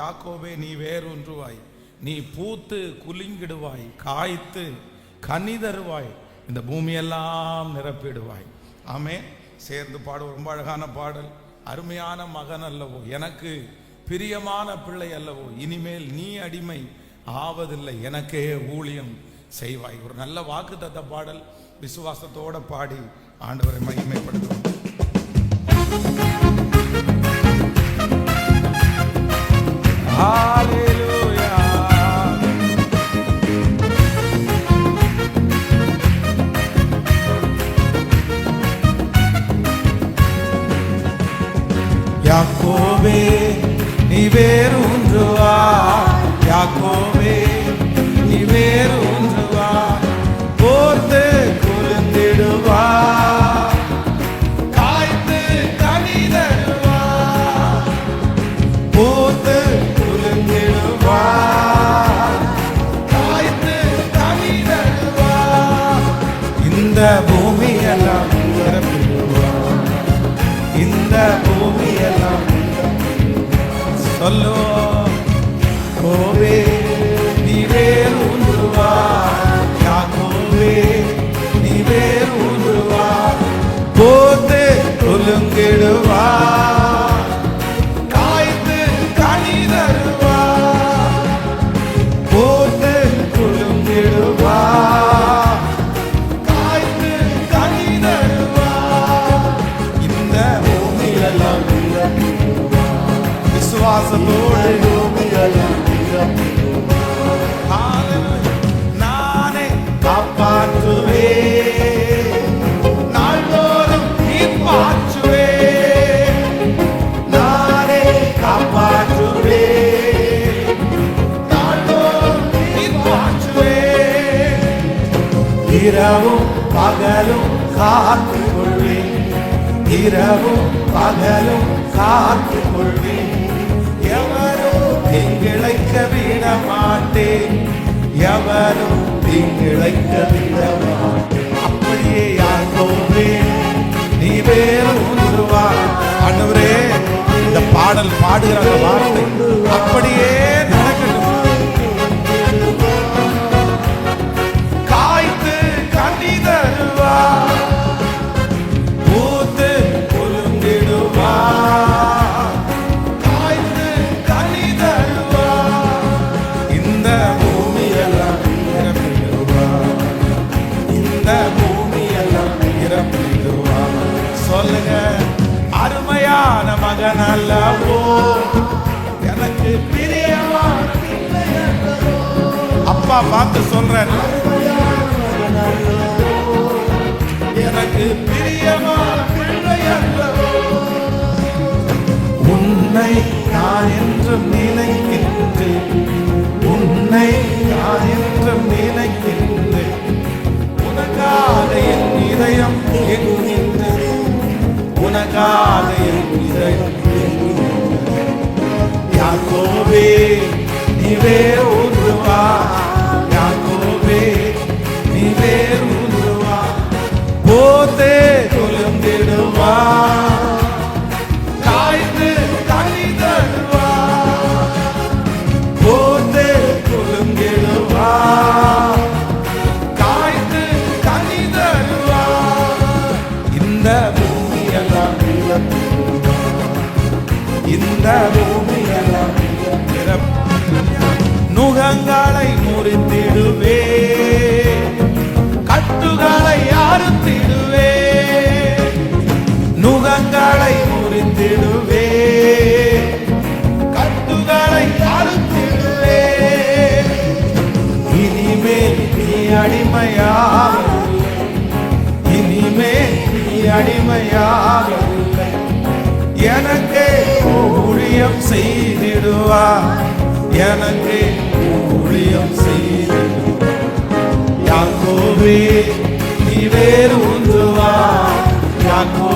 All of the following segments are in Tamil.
யாக்கோவே நீ வேரூன்றுவாய். நீ பூத்து குலுங்கிடுவாய் காய்த்து கனி தருவாய் இந்த பூமியெல்லாம் நிரப்பிடுவாய். ஆமே சேர்ந்து பாடுவோம் ரொம்ப அழகான பாடல். அருமையான மகன் அல்லவோ எனக்கு பிரியமான பிள்ளை அல்லவோ இனிமேல் நீ அடிமை ஆவதில்லை எனக்கே ஊழியம் செய்வாய். ஒரு நல்ல வாக்கு தத்த பாடல். விசுவாசத்தோட பாடி ஆண்டவரை மகிமைப்படுத்துவோம். விசுவாசத்தோடு நானே காப்பாற்றுவே நாள்தோறும் நீ பாற்றுவே நானே காப்பாற்றுவே நாள்தோறும் நீ பாற்றுவே இரவும் பகலும் காத்து கொள்வேன் இரவும் பகலும் காத்து கொள்வேன் எவரும் தீங்கிழைக்க விட மாட்டேன். எவரும் தீங்கிழைக்க விட மாட்டேன். அப்படியே யாக்கோவே நீ வேறு ஒன்றுவா ஆண்டவரே இந்த பாடல் பாடுகிற வார்த்தை அப்படியே மகன் எனக்கு அப்பா பார்த்து சொல்ற எனக்கு பிரியமான உன்னை நான் என்று நினைக்கின்றேன். உன்னை நான் என்று நினைக்கின்றேன். உனக்காக என் இதயம் நீ அடிமையாக எனக்கே ஊழியம் செய்திடுவா. எனக்கே ஊழியம் செய்திடுவா. யாக்கோவே நீ வேறு உந்துவா. யாக்கோ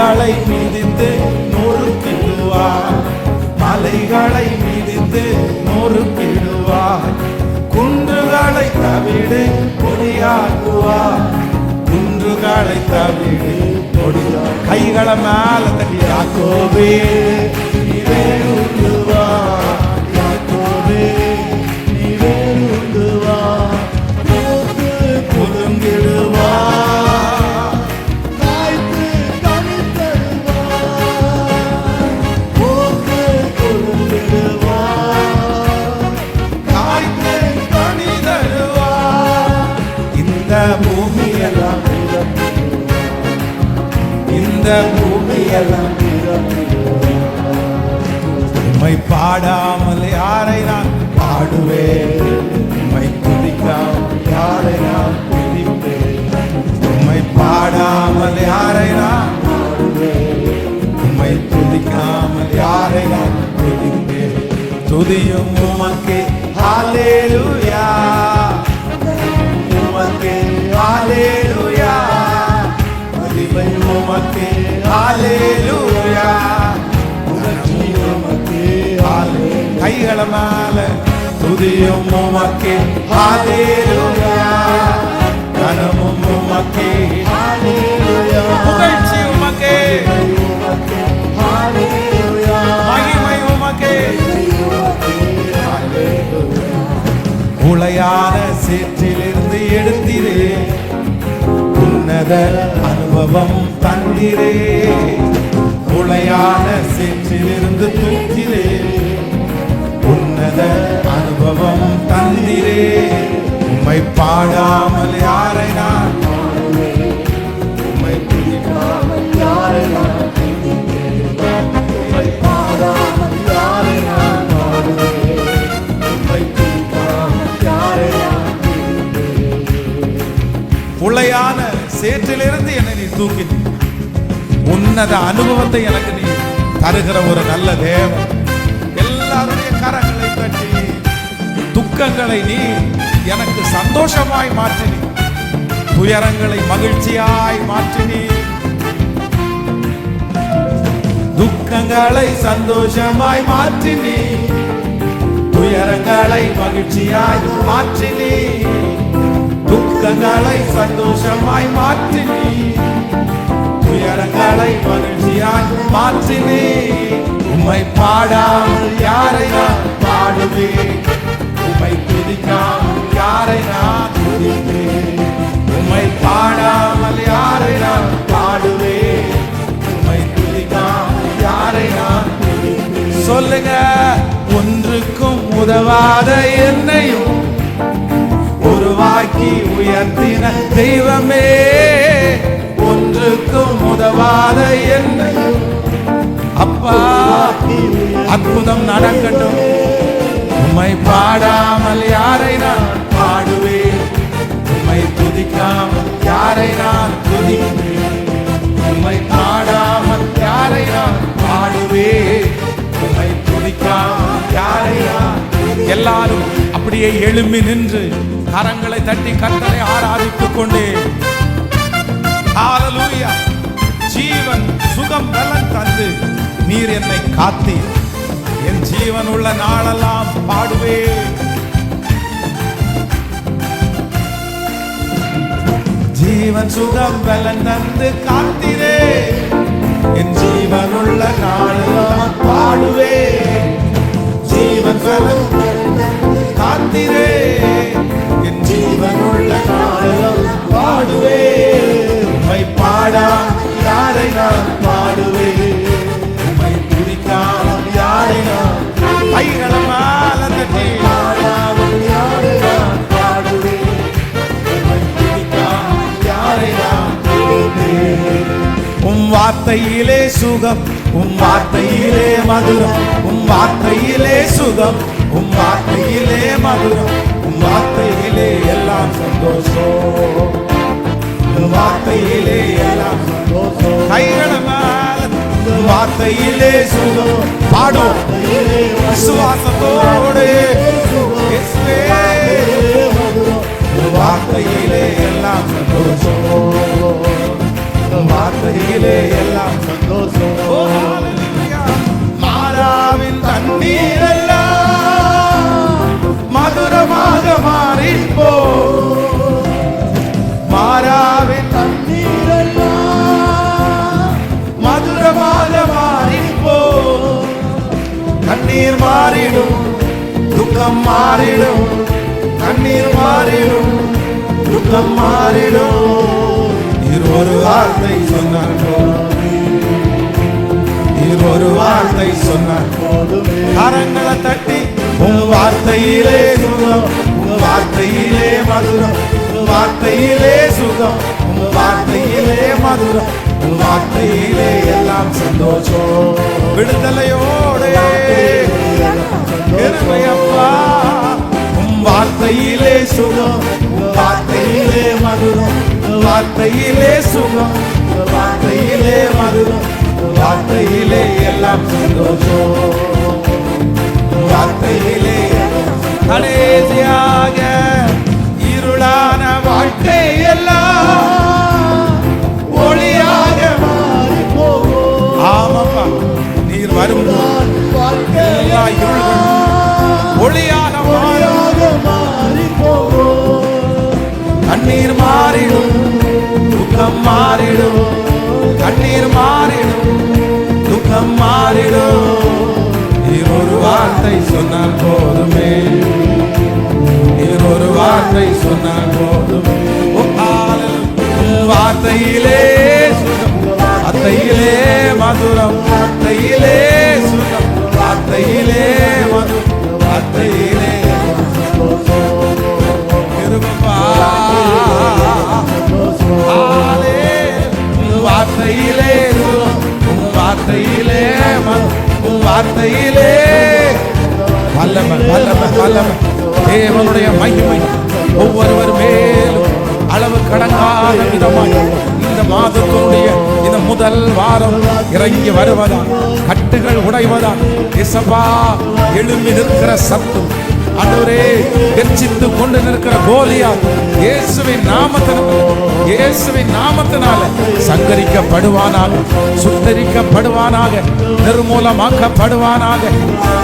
மலைகளை மிதித்து நொறுக்கிடுவார் மலைகளை மிதித்து நொறுக்கிடுவார் குன்றுகளை தவிடு பொடியாக்குவார் குன்றுகளை தவிடு பொடியா கைகளை மேல தட்டி யாக்கோவே துதிக்காமல் யாரை நான் உம்மை துதிக்காமல் யாரை நான் துதிப்பேன்? துதியும் உமக்கு ஹalleluya. உமக்கு ஹalleluya. துதிவை உமக்கு ஹalleluya. கைகள மேல துதியும் உமக்கு ஹalleluya. கனமும் உமக்கு புகழ்ச்சி உமக்கு மகிமை உமக்கு உளையான சேற்றிலிருந்து எடுத்திரே. உன்னத அனுபவம் தந்திரே. உளையான சேற்றிலிருந்து தூக்கிலே உன்னத அனுபவம் தந்திரே. உம்மை பாடாமல் யாரை நான் உம்மை பிடிக்காமல் யாரை நான் உம்மை பாடாமல் யாரை நான் உம்மை யாரை நான் சேற்றிலிருந்து என்னை நீ தூக்கி உன்னத அனுபவத்தை எனக்கு நீ தருகிற ஒரு நல்ல தேவன். எல்லாருடைய கரங்களை பற்றி துக்கங்களை நீ எனக்கு சந்தோஷமாய் மாற்றினி துயரங்களை மகிழ்ச்சியாய் மாற்றினி துக்கங்களை சந்தோஷமாய் மாற்றினி துயரங்களை மகிழ்ச்சியாய் மாற்றினி துக்கங்களை சந்தோஷமாய் மாற்றினி துயரங்களை மகிழ்ச்சியாய் மாற்றினி உம்மை பாடாமல் யாரை நான் பாடுவேன். உம்மை பிடிக்காமல் யாரை நான் துதிப்பேன் உம்மை பாடாமல் யாரை நான் பாடுவேன் உம்மை துதிக்காமல் யாரை நான் துதிப்பேன் சொல்லுங்க ஒன்றுக்கும் உதவாத என்னையும் உருவாக்கி உயர்த்தின தெய்வமே. ஒன்றுக்கும் உதவாத என்னையும் அப்பா அற்புதம் நடக்கட்டும். உம்மை பாடாமல் யாரை நான் பாடுவேன்? உம்மை துதிக்காமல் யாரை நான் துதிப்பேன்? உம்மை பாடாமல் யாரை நான் பாடுவேன்? உம்மை துதிக்காமல் யாரை நான் எல்லாரும் அப்படியே எழும்பி நின்று கரங்களை தட்டி கர்த்தரை ஆராதித்துக் கொண்டே ஜீவன் சுகம் பலன் தந்து நீர் என்னை காத்தீர். ஜீவன் உள்ள நாளெல்லாம் பாடுவேன். ஜீவன் சுகம் பலன் தந்து காத்திரே. என் ஜீவன் உள்ள நாளெல்லாம் பாடுவேன். ஜீவன் பலன் காத்திரே. என் ஜீவன் உள்ள நாளெல்லாம் பாடுவேன். பாடா யாரை நான் வார்த்தையிலே சுகம் உம் வார்த்தையிலே மதுரம். உம் வார்த்தையிலே சுகம் உம் வார்த்தையிலே மதுரம். உம் வார்த்தையிலே எல்லாம் சந்தோஷம். உம் வார்த்தையிலே எல்லாம் சந்தோஷம். கைகளமா வார்த்தையிலே சுகம். பாடும் விசுவாசத்தோடு. வார்த்தையிலே எல்லாம் சந்தோஷம். வார்த்தையிலே எல்லாம் சந்தோஷம். மாறாவின் தண்ணீர் எல்லாம் மதுரமாக மாறிப்போ மாறாவின் வார்த்தையிலே சுகம் உங்க வார்த்தையிலே மதுரம் உங்க வார்த்தையிலே சுகம் உங்க வார்த்தையிலே மதுரம் உங்க வார்த்தையிலே எல்லாம் சந்தோஷம். விடுதலையோடு இருமையப்பா உன் வார்த்தையிலே சுகம் உன் வார்த்தையிலே மதுரம் வார்த்தையிலே சுகம் வார்த்தையிலே மதுரம் வார்த்தையிலே எல்லாம் சந்தோஷம். வார்த்தையிலே கடைசியாக இருளான வாழ்க்கை எல்லாம் ஒளியாக மாறி போகும் ஆமாப்பா நீர் வரும். ஒளியாக மாறாக மாறி போகும் தண்ணீர் மாறிடும் துக்கம் மாறிடும் கண்ணீர் மாறிடும் துக்கம் மாறிடும். வார்த்தை சொன்னால் போதுமே. நீர் ஒரு வார்த்தை சொன்னால் போதுமே. வார்த்தையிலே சுகம். வார்த்தையிலே மதுரம். வார்த்தையிலே சுகம். வார்த்தையிலே மதுரம். வார்த்தையிலே தேவனுடைய மகிமை ஒவ்வொருவர் மேலும் அளவு கடங்காத விதமாய் இந்த மாதத்தினுடைய இந்த முதல் வாரம் இறங்கி வருவதா கட்டுகள் உடைவதா இசபா எழும்பி நிற்கிற சத்தம் ஆண்டவரே கர்ச்சித்து கொண்டு நிற்கிற கோலியா இயேசுவின் நாமத்தினால இயேசுவின் நாமத்தினால சங்கரிக்கப்படுவானாக சுத்தரிக்கப்படுவானாக நிர்மூலமாக்கப்படுவானாக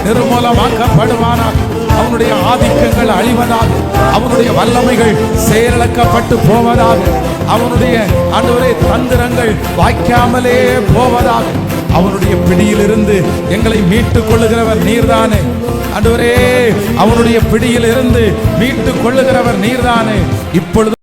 நிர்மூலமாக்கப்படுவானாக. அவனுடைய ஆதிக்கங்கள் அழிவதாக அவனுடைய வல்லமைகள் செயலிழக்கப்பட்டு போவதாக அவனுடைய ஆண்டவரே தந்திரங்கள் வாய்க்காமலே போவதாக அவனுடைய பிடியிலிருந்து எங்களை மீட்டுக் கொள்ளுகிறவர் நீர்தானே. ஆண்டவரே அவனுடைய பிடியில் இருந்து மீட்டுக் கொள்ளுகிறவர் நீர்தானே. இப்பொழுது